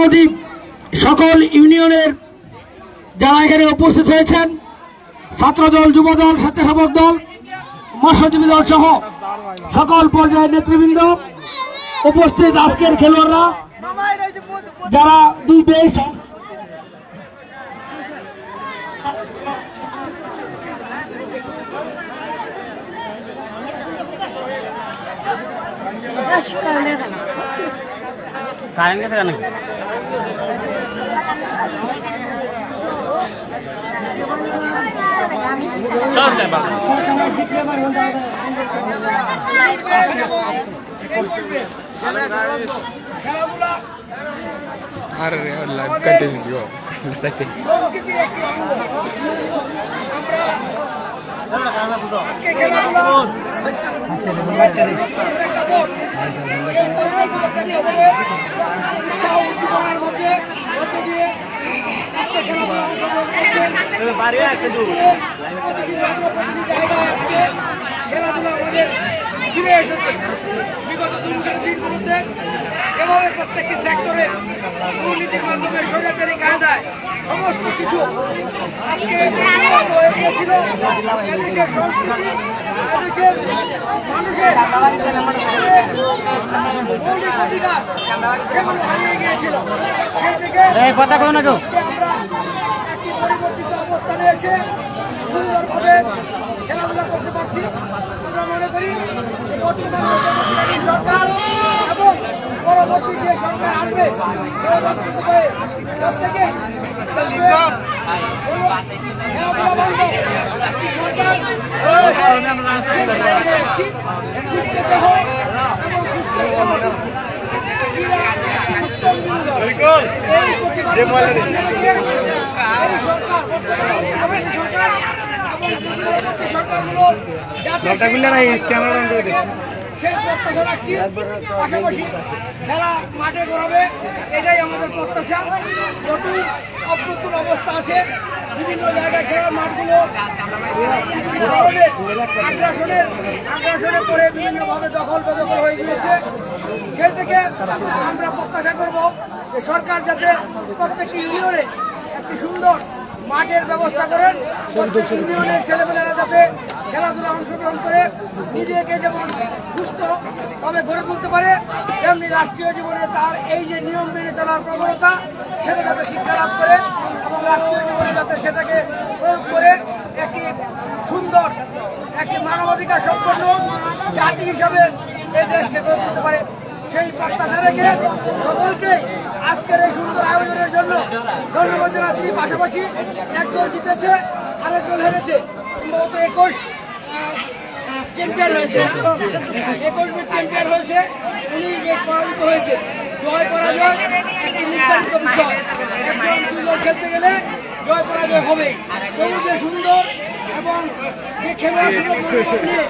মোদী সকল ইউনিয়নের যারা এখানে উপস্থিত হয়েছেন, ছাত্রদল, যুবদল, স্বেচ্ছাসেবক দল, মৎস্যজীবী দল সহ সকল পর্যায়ের নেতৃবৃন্দ উপস্থিত আজকের খেলোয়াড়রা, যারা দুই দেশ কারেন্ট গেছে কেন চল যাই বাবা अरे लाइव कंटिन्यू सेटिंग খেলাধুলা আমাদের ফিরে এসেছে। বিগত দিনগুলোতে এভাবে প্রত্যেকটি সেক্টরে দুর্নীতির মাধ্যমে স্বৈরাচারী কায়দায় সমস্ত কিছু আজকে এদেশের সংস্কৃতি এদেশের মানুষের মৌলিক অধিকার সেগুলো হারিয়ে গিয়েছিল সেই থেকে কথা কো না কেউ। আমরা একটি পরিবর্তিত এসে সুন্দরভাবে খেলাধুলা করতে পারছি আমরা মনে করি সরকার এবং পরবর্তী যে সরকার আসবে প্রত্যেকে খেলাধুলা। একটি সরকার সুস্থ দেহ এবং সুস্থ মন। পাশাপাশি খেলা মাঠে এটাই আমাদের প্রত্যাশা অবস্থা আছে বিভিন্ন মাঠগুলো পড়ে বিভিন্নভাবে দখল বেদখল হয়ে গিয়েছে সেই থেকে আমরা প্রত্যাশা করব যে সরকার যাতে প্রত্যেকটি ইউনিয়নে একটি সুন্দর মাঠের ব্যবস্থা করেন। প্রত্যেক ইউনিয়নের ছেলেমেয়েরা যাতে খেলাধুলা অংশগ্রহণ করে নিজেকে যেমন সুস্থভাবে গড়ে তুলতে পারে, তেমনি রাষ্ট্রীয় জীবনে তার এই যে নিয়ম মেনে চলার প্রবণতা, সেটা যাতে শিক্ষা লাভ করে এবং রাষ্ট্রীয় জীবনে যাতে সেটাকে প্রয়োগ করে একটি সুন্দর, একটি মানবাধিকার সম্পন্ন জাতি হিসাবে এই দেশকে গড়ে তুলতে পারে। সেই প্রত্যাশা রেখে সকলকে আজকের এই সুন্দর আয়োজনের জন্য ধন্যবাদ জানাচ্ছি। পাশাপাশি একদল জিতেছে, আরেক দল হেরেছে। সম্ভবত একুশ চ্যাম্পিয়ন হয়েছে। একুশ চ্যাম্পিয়ন হয়েছে, উনি পরাজিত হয়েছে। জয় পরাজয়, একটি নির্ধারিত বিষয়। একজন দল খেলতে গেলে জয় পরাজয় হবেই। তবু যে সুন্দর এবং খেলোয়াড় সুযোগ মনোভাব নিয়ে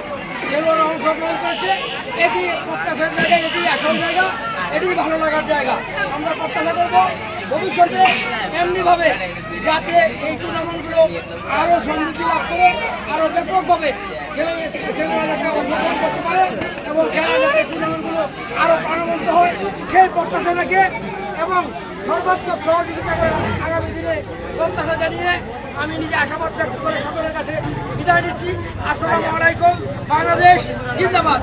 খেলোয়াড়রা অংশগ্রহণ করেছে। এটি প্রত্যাশার জায়গা, এটি আসল জায়গা, এটি ভালো লাগার জায়গা। আমরা প্রত্যাশা করব ভবিষ্যতে এমনিভাবে যাতে এই টুর্নামেন্টগুলো আরও সমৃদ্ধি লাভ করে আরও ব্যাপকভাবে যাতে অংশগ্রহণ করতে পারে এবং খেলা টুর্নামেন্টগুলো আরও প্রাণবন্ত হয়, সেই প্রত্যাশা এবং সর্বাত্মক সহযোগিতা করে আগামী দিনে প্রত্যাশা জানিয়ে আমি নিজে আশাবাদ ব্যক্ত করে সকলের কাছে বিদায় নিচ্ছি। আসসালামু আলাইকুম। বাংলাদেশ জিন্দাবাদ।